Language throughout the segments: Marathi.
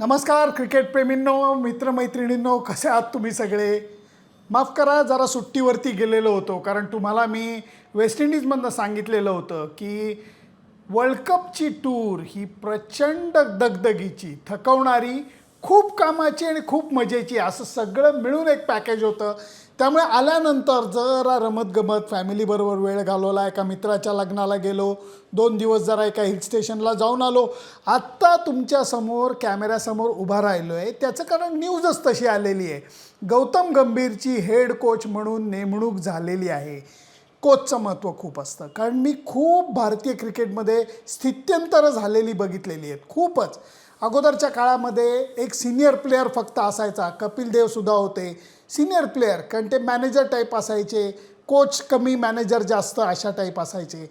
नमस्कार क्रिकेटप्रेमींनो मित्रमैत्रिणींनो कसे आहात तुम्ही सगळे? माफ करा जरा सुट्टीवरती गेलेलो होतो कारण तुम्हाला मी वेस्ट इंडिजमधनं सांगितलेलं होतं की वर्ल्ड कपची टूर ही प्रचंड दगदगीची थकवणारी खूप कामाची आणि खूप मजेची असं सगळं मिळून एक पॅकेज होतं. त्यामुळे आल्यानंतर जरा रमतगमत फॅमिलीबरोबर वेळ घालवला एका मित्राच्या लग्नाला गेलो दोन दिवस जरा एका हिल स्टेशनला जाऊन आलो. आत्ता तुमच्यासमोर कॅमेऱ्यासमोर उभा राहिलो आहे त्याचं कारण न्यूजच तशी आलेली आहे. गौतम गंभीरची हेड कोच म्हणून नेमणूक झालेली आहे. कोचचं महत्त्व खूप असतं. कारण मी खूप भारतीय क्रिकेटमध्ये स्थित्यंतरं झालेली बघितलेली आहेत. खूपच. अगोदरच्या काळामध्ये एक सिनियर प्लेअर फक्त असायचा. कपिल देवसुद्धा होते. सिनियर प्लेअर कारण ते मॅनेजर टाईप असायचे. कोच कमी मॅनेजर जास्त अशा टाईप असायचे.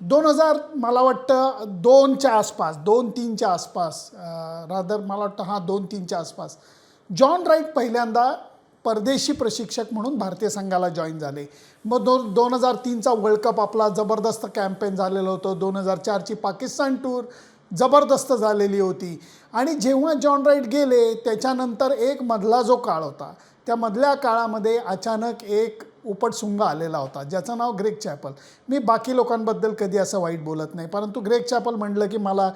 दोन हजार मला वाटतं दोनच्या आसपास दोन तीनच्या आसपास रादर मला वाटतं हां दोन तीनच्या आसपास. जॉन राईट पहिल्यांदा परदेशी प्रशिक्षक म्हणून भारतीय संघाला जॉईन झाले. मग दोन दोन हजार तीनचा वर्ल्ड कप आपला जबरदस्त कॅम्पेन झालेलं होतं. दोन हजार चारची पाकिस्तान टूर जबरदस्त झालेली होती. आणि जेव्हा जॉन राईट गेले त्याच्यानंतर एक मधला जो काळ होता त्या मधल्या काळामध्ये अचानक एक उपटसुंग आलेला होता ज्याचं नाव ग्रेक चॅपल. मी बाकी लोकांबद्दल कधी असं वाईट बोलत नाही परंतु ग्रेक चॅपल म्हणलं की मला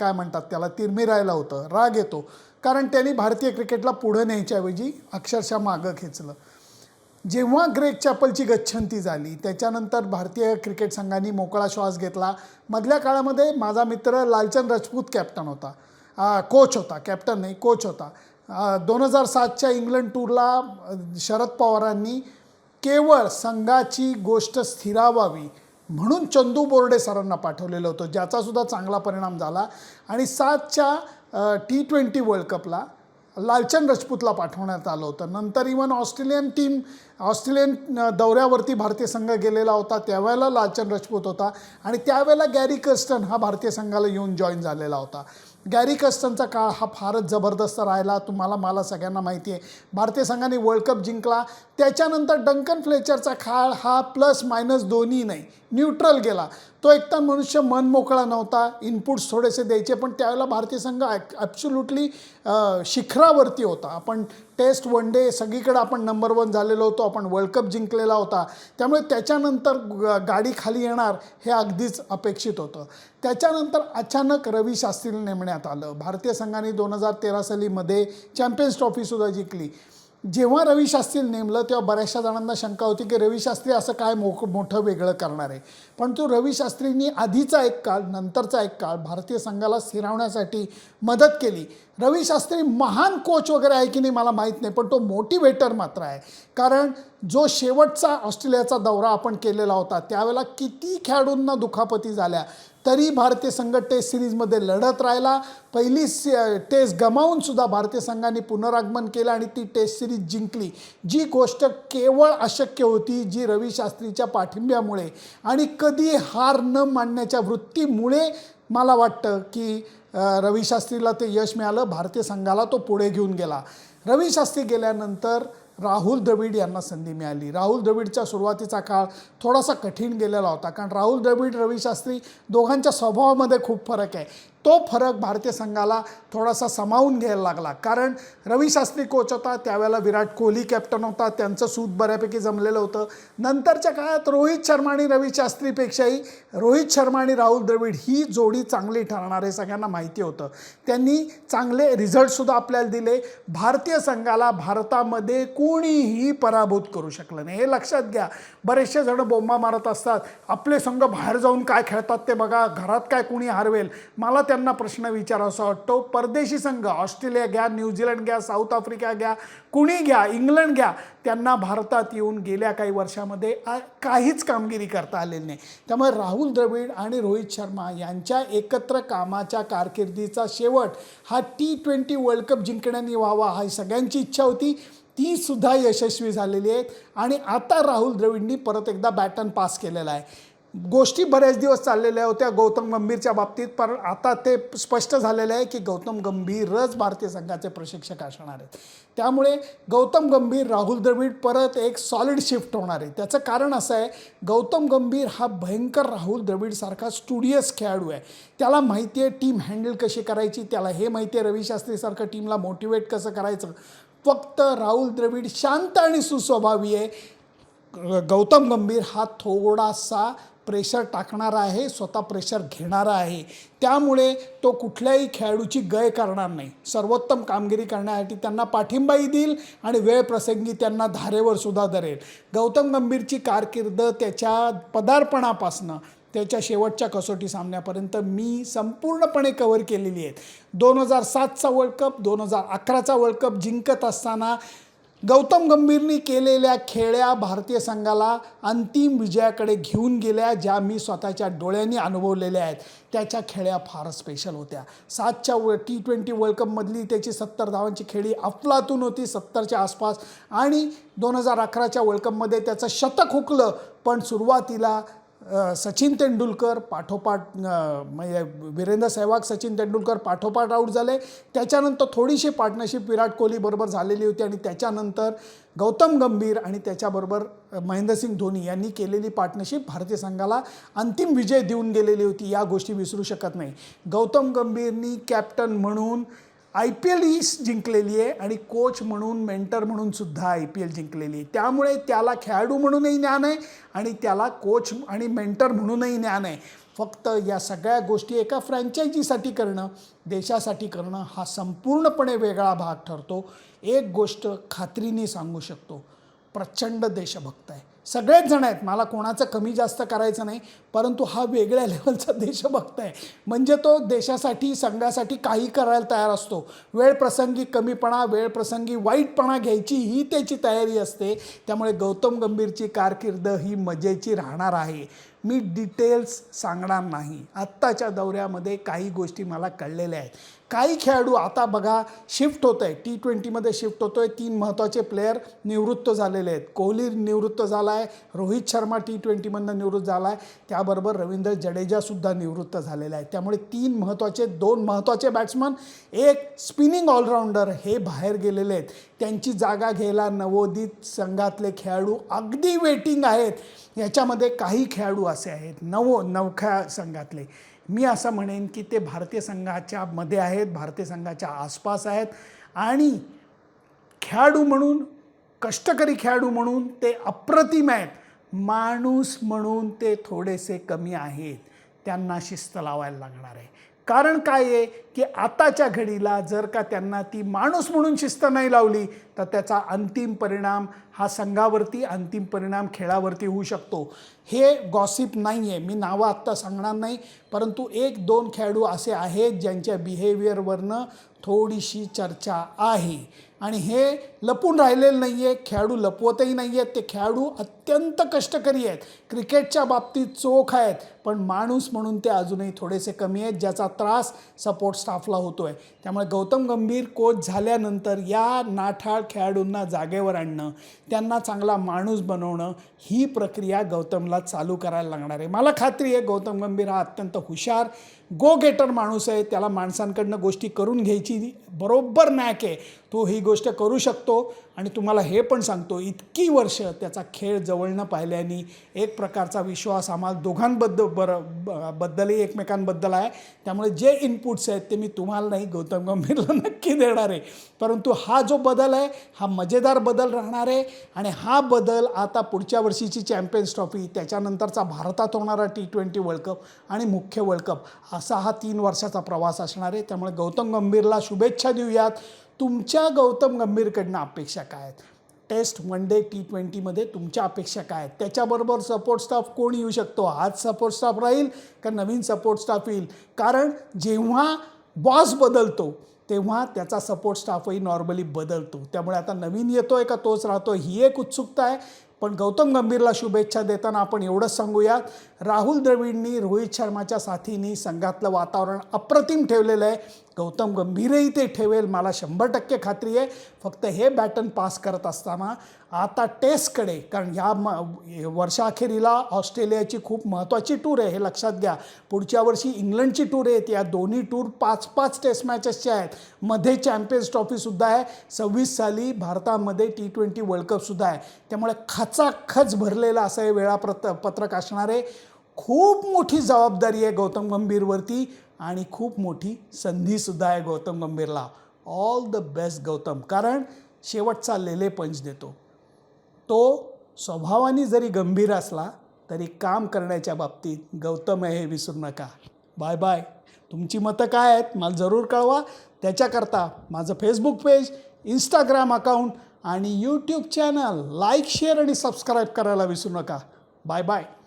काय म्हणतात त्याला तिरमिरायला होतं राग येतो. कारण त्यांनी भारतीय क्रिकेटला पुढं न्यायच्याऐवजी अक्षरशः मागं खेचलं. जेव्हा ग्रेक चॅपलची गच्छंती झाली त्याच्यानंतर भारतीय क्रिकेट संघाने मोकळा श्वास घेतला. मधल्या काळामध्ये माझा मित्र लालचंद राजपूत कॅप्टन होता. आ, कोच होता. कॅप्टन नाही कोच होता. दोन हजार सातच्या इंग्लंड टूरला शरद पवारांनी केवळ संघाची गोष्ट स्थिरावावी म्हणून चंदू बोर्डे सरांना पाठवलेलं होतं ज्याचासुद्धा चांगला परिणाम झाला. आणि सातच्या टी ट्वेंटी वर्ल्ड कपला लालचंद राजपूतला पाठवण्यात आलं होतं. नंतर इव्हन ऑस्ट्रेलियन टीम ऑस्ट्रेलियन दौऱ्यावरती भारतीय संघ गेलेला होता. त्यावेळेला लालचंद राजपूत होता. आणि त्यावेळेला गॅरी कस्टन हा भारतीय संघाला येऊन जॉईन झालेला होता. गॅरी कस्टनचा काळ हा फारच जबरदस्त राहिला. तुम्हाला मला सगळ्यांना माहिती आहे. भारतीय संघाने वर्ल्ड कप जिंकला. त्याच्यानंतर डंकन फ्लेचरचा काळ हा प्लस मायनस दोन्ही नाही. न्यूट्रल गेला. तो एकतर मनुष्य मन मोकळा नव्हता इनपुट्स थोडेसे द्यायचे पण त्यावेळेला भारतीय संघ ॲब्सोल्युटली शिखरावरती होता. आपण टेस्ट वन डे सगळीकडे आपण नंबर वन झालेलो होतो आपण वर्ल्ड कप जिंकलेला होता. त्यामुळे त्याच्यानंतर गाडी खाली येणार हे अगदीच अपेक्षित होतं. त्याच्यानंतर अचानक रवी शास्त्रीला नेमण्यात आलं. भारतीय संघाने दोन हजार तेरा सालीमध्ये चॅम्पियन्स ट्रॉफीसुद्धा जिंकली. जेव्हा रवीशास्त्री नेमलं तेव्हा बऱ्याचशा जणांना शंका होती की रवी शास्त्री असं काय मोक मोठं वेगळं करणार आहे. पण तो रवी शास्त्रींनी आधीचा एक काळ नंतरचा एक काळ भारतीय संघाला स्थिरावण्यासाठी मदत केली. रवी शास्त्री महान कोच वगैरे आहे की नाही मला माहीत नाही पण तो मोटिवेटर मात्र आहे. कारण जो शेवटचा ऑस्ट्रेलियाचा दौरा आपण केलेला होता त्यावेळेला किती खेळाडूंना दुखापती झाल्या. तरी भारतीय संघ टेस्ट सिरीजमध्ये लढत राहिला. पहिली सी टेस्ट गमावून सुद्धा भारतीय संघाने पुनरागमन केलं आणि ती टेस्ट सिरीज जिंकली. जी गोष्ट केवळ अशक्य होती जी रवी शास्त्रीच्या पाठिंब्यामुळे आणि कधी हार न मानण्याच्या वृत्तीमुळे मला वाटतं की रवी शास्त्रीला ते यश मिळालं भारतीय संघाला तो पुढे घेऊन गेला. रवी शास्त्री गेल्यानंतर राहुल द्रविड यांना संधी मिळाली. राहुल द्रविडच्या सुरुवातीचा काळ थोडासा कठीण गेलेला होता कारण राहुल द्रविड रवी शास्त्री दोघांच्या स्वभावामध्ये खूप फरक आहे. तो फरक भारतीय संघाला थोडासा सामावून घ्यायला लागला. कारण रवी शास्त्री कोच होता त्यावेळेला विराट कोहली कॅप्टन होता त्यांचं सूत बऱ्यापैकी जमलेलं होतं. नंतरच्या काळात रोहित शर्मा आणि रवी शास्त्रीपेक्षाही रोहित शर्मा आणि राहुल द्रविड ही जोडी चांगली ठरणार आहे सगळ्यांना माहिती होतं. त्यांनी चांगले रिझल्टसुद्धा आपल्याला दिले. भारतीय संघाला भारतामध्ये कोणीही पराभूत करू शकलं नाही. हे लक्षात घ्या. बरेचसे जण बोंबा मारत असतात. आपले संघ बाहेर जाऊन काय खेळतात ते बघा. घरात काय कोणी हरवेल. मला त्यांना प्रश्न विचारावासा वाटतो. परदेशी संघ ऑस्ट्रेलिया घ्या न्यूझीलंड घ्या साऊथ आफ्रिका घ्या कुणी घ्या इंग्लंड घ्या त्यांना भारतात येऊन गेल्या काही वर्षामध्ये काहीच कामगिरी करता आलेली नाही. त्यामुळे राहुल द्रविड आणि रोहित शर्मा यांच्या एकत्र कामाच्या कारकिर्दीचा शेवट हा टी ट्वेंटी वर्ल्ड कप जिंकण्याने व्हावा हा सगळ्यांची इच्छा होती. ती सुद्धा यशस्वी झालेली आहेत आणि आता राहुल द्रविडनी परत एकदा बॅटन पास केलेला आहे. गोष्टी बऱ्याच दिवस चाललेल्या होत्या गौतम गंभीरच्या बाबतीत पण आता ते स्पष्ट झालेलं आहे की गौतम गंभीरच भारतीय संघाचे प्रशिक्षक असणार आहेत. त्यामुळे गौतम गंभीर राहुल द्रविड परत एक सॉलिड शिफ्ट होणार आहे. त्याचं कारण असं आहे गौतम गंभीर हा भयंकर राहुल द्रविडसारखा स्टुडियस खेळाडू आहे. त्याला माहिती आहे टीम हँडल कशी करायची त्याला हे माहिती आहे रवी शास्त्रीसारखं टीमला मोटिवेट कसं करायचं. फक्त राहुल द्रविड शांत आणि सुस्वभावी आहे. गौतम गंभीर हा थोडासा प्रेशर टाकणारा आहे स्वतः प्रेशर घेणारा आहे. त्यामुळे तो कुठल्याही खेळाडूची गय करणार नाही. सर्वोत्तम कामगिरी करण्यासाठी त्यांना पाठिंबाही देईल आणि वेळ प्रसंगी त्यांना धारेवर सुद्धा धरेल. गौतम गंभीरची कारकीर्द त्याच्या पदार्पणापासनं त्याच्या शेवटच्या कसोटी सामन्यापर्यंत मी संपूर्णपणे कव्हर केलेली आहेत. दोन हजार सातचा वर्ल्ड कप दोन हजार अकराचा वर्ल्ड कप जिंकत असताना गौतम गंभीरनी केलेल्या खेळ्या भारतीय संघाला अंतिम विजयाकडे घेऊन गेल्या ज्या मी स्वतःच्या डोळ्यांनी अनुभवलेल्या आहेत. त्याच्या खेळ्या फार स्पेशल होत्या. सातच्या व टी ट्वेंटी वर्ल्ड कपमधली त्याची सत्तर धावांची खेळी अफलातून होती सत्तरच्या आसपास. आणि दोन हजार अकराच्या वर्ल्ड कपमध्ये त्याचं शतक हुकलं. पण सुरुवातीला सचिन तेंडुलकर पाठोपाठ म्हणजे वीरेंद्र सहवाग सचिन तेंडुलकर पाठोपाठ आऊट झाले. त्याच्यानंतर थोडीशी पार्टनरशिप विराट कोहलीबरोबर झालेली होती आणि त्याच्यानंतर गौतम गंभीर आणि त्याच्याबरोबर महेंद्रसिंग धोनी यांनी केलेली पार्टनरशिप भारतीय संघाला अंतिम विजय देऊन गेलेली होती. या गोष्टी विसरू शकत नाही. गौतम गंभीरनी कॅप्टन म्हणून आय पी एल ही जिंकलेली आहे आणि कोच म्हणून मेंटर म्हणून सुद्धा आय पी एल जिंकलेली आहे. त्यामुळे त्याला खेळाडू म्हणूनही ज्ञान आहे आणि त्याला कोच आणि मेंटर म्हणूनही ज्ञान आहे. फक्त या सगळ्या गोष्टी एका फ्रँचायझीसाठी करणं देशासाठी करणं हा संपूर्णपणे वेगळा भाग ठरतो. एक गोष्ट खात्रीने सांगू शकतो. प्रचंड देशभक्त आहे. सगळेच जण आहेत. मला कोणाचं कमी जास्त करायचं नाही परंतु हा वेगळ्या लेवलचा देशभक्त आहे. म्हणजे तो देशासाठी संघासाठी काही करायला तयार असतो. वेळ प्रसंगी कमीपणा वेळ प्रसंगी वाईटपणा घ्यायची ही त्याची तयारी असते. त्यामुळे गौतम गंभीरची कारकीर्द ही मजेची राहणार आहे. मी डिटेल्स सांगणार नाही. आत्ताच्या दौऱ्यामध्ये काही गोष्टी मला कळलेल्या आहेत. काही खेळाडू आता बघा शिफ्ट होत आहे टी ट्वेंटीमध्ये शिफ्ट होतो आहे तीन महत्त्वाचे प्लेयर निवृत्त झालेले आहेत. कोहली निवृत्त झाला आहे रोहित शर्मा टी ट्वेंटीमधनं निवृत्त झाला आहे त्याबरोबर रवींद्र जडेजासुद्धा निवृत्त झालेला आहे. त्यामुळे तीन महत्त्वाचे दोन महत्त्वाचे बॅट्समन एक स्पिनिंग ऑलराऊंडर हे बाहेर गेलेले आहेत. त्यांची जागा घ्यायला नवोदित संघातले खेळाडू अगदी वेटिंग आहेत. याच्यामध्ये काही खेळाडू असे आहेत. नवो नवख्या संघातले. मी असं म्हणेन की ते भारतीय संघाच्या मध्ये आहेत भारतीय संघाच्या आसपास आहेत आणि खेळाडू म्हणून कष्टकरी खेळाडू म्हणून ते अप्रतिम आहेत. माणूस म्हणून ते थोडेसे कमी आहेत. त्यांना शिस्त लावायला लागणार आहे. कारण काय आहे की आताच्या घडीला जर का त्यांना ती माणूस म्हणून शिस्त नाही लावली तर त्याचा अंतिम परिणाम हा संघावरती अंतिम परिणाम खेळावरती होऊ शकतो. हे गॉसिप नाही आहे मी नावं आत्ता सांगणार नाही परंतु एक दोन खेळाडू असे आहेत ज्यांच्या बिहेवियरवरनं थोडीशी चर्चा आहे. आणि हे लपून राहिलेलं नाही आहे खेळाडू लपवतही नाही आहेत ते खेळाडू अत्यंत कष्टकरी आहेत. क्रिकेटच्या बाबतीत चोख आहेत पण माणूस म्हणून ते अजूनही थोडेसे कमी आहेत ज्याचा त्रास सपोर्ट स्टाफला होतो आहे त्यामुळे गौतम गंभीर कोच झाल्यानंतर या नाठाळ खेळाडूंना जागेवर आणणं त्यांना चांगला माणूस बनवणं ही प्रक्रिया गौतमला चालू करायला लागणार आहे. मला खात्री आहे गौतम गंभीर हा अत्यंत हुशार गो गेटर माणूस आहे त्याला माणसांकडनं गोष्टी करून घ्यायची बरोबर नॅक आहे. तो ही गोष्ट करू शकतो आणि तुम्हाला हे पण सांगतो इतकी वर्ष त्याचा खेळ जवळनं पाहिल्याने एक प्रकारचा विश्वास आम्हाला दोघांबद्दल बरं ब- बद्दलही एकमेकांबद्दल आहे. त्यामुळे जे इनपुट्स आहेत ते मी तुम्हाला नाही गौतम गंभीरला नक्की देणार आहे. परंतु हा जो बदल आहे हा मजेदार बदल राहणार आहे आणि हा बदल आता पुढच्या वर्षीची चॅम्पियन्स ट्रॉफी त्याच्यानंतरचा भारतात होणारा टी ट्वेंटी वर्ल्ड कप आणि मुख्य वर्ल्ड कप असा हा तीन वर्षाचा प्रवास असणार आहे. त्यामुळे गौतम गंभीरला शुभेच्छा देऊयात. तुमच्या गौतम गंभीरकडनं अपेक्षा काय आहेत? टेस्ट वन डे टी ट्वेंटीमध्ये तुमच्या अपेक्षा काय आहेत? त्याच्याबरोबर सपोर्ट स्टाफ कोण येऊ शकतो? हाच सपोर्ट स्टाफ राहील का नवीन सपोर्ट स्टाफ येईल? कारण जेव्हा बॉस बदलतो तेव्हा त्याचा सपोर्ट स्टाफही नॉर्मली बदलतो. त्यामुळे आता नवीन येतो आहे का तोच राहतो ही एक उत्सुकता आहे. पण गौतम गंभीरला शुभेच्छा देताना आपण एवढंच सांगूयात राहुल द्रविडनी रोहित शर्माच्या साथीनी संघातलं वातावरण अप्रतिम ठेवलेलं आहे. गौतम गंभीरही ते ठेवेल मला शंभर टक्के खात्री आहे. फक्त हे बॅटन पास करत असताना आता टेस्टकडे कारण ह्या म वर्षाअखेरीला ऑस्ट्रेलियाची खूप महत्त्वाची टूर आहे हे लक्षात घ्या. पुढच्या वर्षी इंग्लंडची टूर आहे या दोन्ही टूर पाच पाच टेस्ट मॅचेसच्या आहेत. मध्ये चॅम्पियन्स ट्रॉफीसुद्धा आहे सव्वीस साली भारतामध्ये टी ट्वेंटी वर्ल्ड कपसुद्धा आहे. त्यामुळे खचाखच भरलेलं असं हे वेळापत्र पत्रक असणार आहे. खूप मोठी जबाबदारी आहे गौतम गंभीरवरती आणि खूप मोठी संधीसुद्धा आहे गौतम गंभीरला. ऑल द बेस्ट गौतम कारण शेवटचा लेले पंच देतो. तो स्वभावाने जरी गंभीर असला तरी काम करण्याच्या बाबतीत गौतम आहे हे विसरू नका. Bye bye. तुमची मतं काय आहेत मला जरूर कळवा. त्याच्याकरता माझं फेसबुक पेज इंस्टाग्राम अकाउंट आणि यूट्यूब चॅनल लाईक शेअर आणि सबस्क्राईब करायला विसरू नका. Bye bye.